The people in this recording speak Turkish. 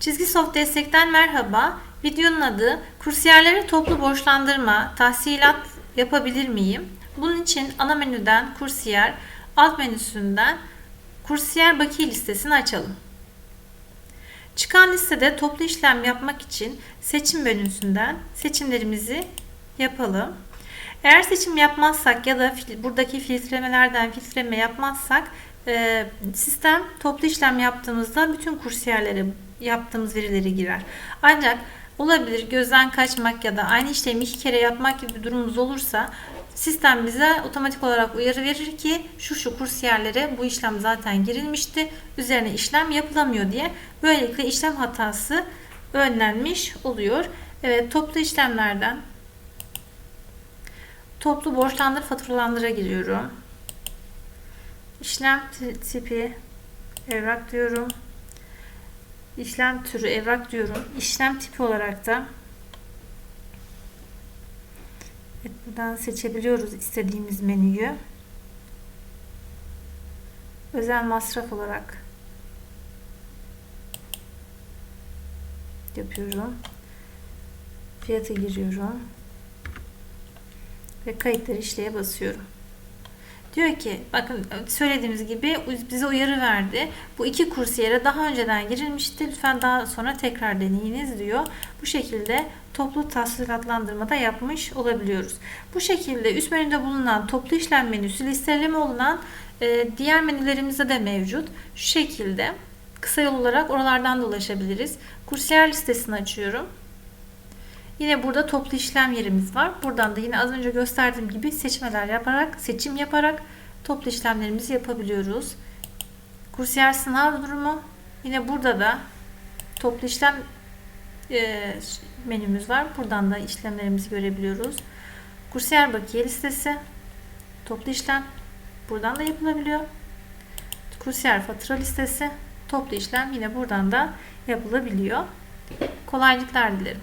Çizgisoft Destek'ten merhaba. Videonun adı Kursiyerlere toplu borçlandırma, tahsilat yapabilir miyim? Bunun için ana menüden kursiyer, alt menüsünden kursiyer bakiye listesini açalım. Çıkan listede toplu işlem yapmak için seçim menüsünden seçimlerimizi yapalım. Eğer seçim yapmazsak ya da buradaki filtremelerden filtreme yapmazsak sistem toplu işlem yaptığımızda bütün kursiyerlere yaptığımız verileri girer. Ancak olabilir gözden kaçmak ya da aynı işlemi iki kere yapmak gibi bir durumumuz olursa sistem bize otomatik olarak uyarı verir ki şu şu kursiyerlere bu işlem zaten girilmişti. Üzerine işlem yapılamıyor diye. Böylelikle işlem hatası önlenmiş oluyor. Evet toplu işlemlerden toplu borçlandır faturalandıra giriyorum. İşlem ti- tipi evrak diyorum. İşlem türü evrak diyorum. İşlem tipi olarak da evet, buradan seçebiliyoruz istediğimiz menüyü. Özel masraf olarak yapıyorum. Fiyatı giriyorum ve kayıtları işleye basıyorum. Diyor ki bakın söylediğimiz gibi bize uyarı verdi. Bu iki kursiyere daha önceden girilmişti. Lütfen daha sonra tekrar deneyiniz diyor. Bu şekilde toplu tahsilatlandırma da yapmış olabiliyoruz. Bu şekilde üst menüde bulunan toplu işlem menüsü listeleme olunan e, diğer menülerimizde de mevcut. Şu şekilde kısa yol olarak oralardan da ulaşabiliriz. Kursiyer listesini açıyorum. Yine burada toplu işlem yerimiz var. Buradan da yine az önce gösterdiğim gibi seçmeler yaparak, seçim yaparak toplu işlemlerimizi yapabiliyoruz. Kursiyer sınav durumu. Yine burada da toplu işlem e, menümüz var. Buradan da işlemlerimizi görebiliyoruz. Kursiyer bakiye listesi. Toplu işlem. Buradan da yapılabiliyor. Kursiyer fatura listesi. Toplu işlem yine buradan da yapılabiliyor. Kolaylıklar dilerim.